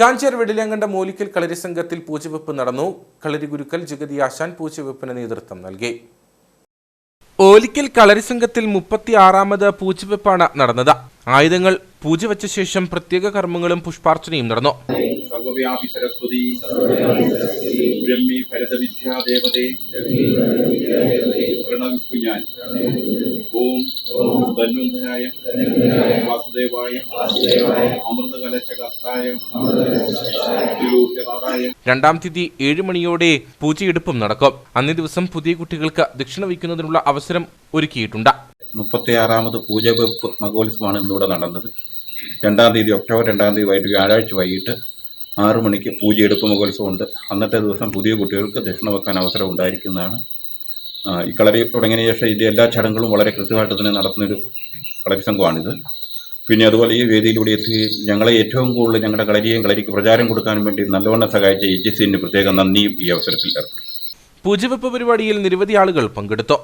കാഞ്ചേർ വെടിലങ്കണ്ട മൂലിക്കൽ കളരി സംഘത്തിൽ പൂജവെപ്പ് നടന്നു. കളരി ഗുരുക്കൽ ജഗതി ആശാൻ പൂജവെപ്പിന് നേതൃത്വം നൽകി. ഓലിക്കൽ കളരി സംഘത്തിൽ മുപ്പത്തി ആറാമത് പൂജവെപ്പാണ് നടന്നത്. ആയുധങ്ങൾ പൂജ വെച്ച ശേഷം പ്രത്യേക കർമ്മങ്ങളും പുഷ്പാർച്ചനയും നടന്നു. ബ്രഹ്മി ഓം ധന്വന്തരായ വാസുദേവായ അമൃതകലശകർത്തായ രണ്ടാം തീയതി ഏഴ് മണിയോടെ പൂജയെടുപ്പും നടക്കും. അന്നേ ദിവസം പുതിയ കുട്ടികൾക്ക് ദക്ഷിണ വയ്ക്കുന്നതിനുള്ള അവസരം ഒരുക്കിയിട്ടുണ്ട്. മുപ്പത്തിയാറാമത് പൂജവെപ്പ് മഹോത്സവമാണ് ഇന്നിവിടെ നടന്നത്. രണ്ടാം തീയതി ഒക്ടോബർ രണ്ടാം തീയതി വൈകിട്ട് വ്യാഴാഴ്ച വൈകിട്ട് ആറു മണിക്ക് പൂജയെടുപ്പ് മഹോത്സവമുണ്ട്. അന്നത്തെ ദിവസം പുതിയ കുട്ടികൾക്ക് ദക്ഷിണ വെക്കാൻ അവസരം ഉണ്ടായിരിക്കുന്നതാണ്. ഈ കളരി തുടങ്ങിയതിന് ശേഷം ഇതിന്റെ എല്ലാ ചടങ്ങുകളും വളരെ കൃത്യമായിട്ട് തന്നെ നടത്തുന്നൊരു കളരി സംഘമാണിത്. പിന്നെ അതുപോലെ ഈ വേദിയിലൂടെ എത്തി ഞങ്ങളെ ഏറ്റവും കൂടുതൽ ഞങ്ങളുടെ കളരിയെയും കളരിക്ക് പ്രചാരം കൊടുക്കാൻ വേണ്ടി നല്ലവണ്ണം സഹായിച്ച എച്ച് സിന് പ്രത്യേക നന്ദിയും ഈ അവസരത്തിൽ ഏർപ്പെടും പൂജവെപ്പ് പരിപാടിയിൽ നിരവധി ആളുകൾ പങ്കെടുത്തു.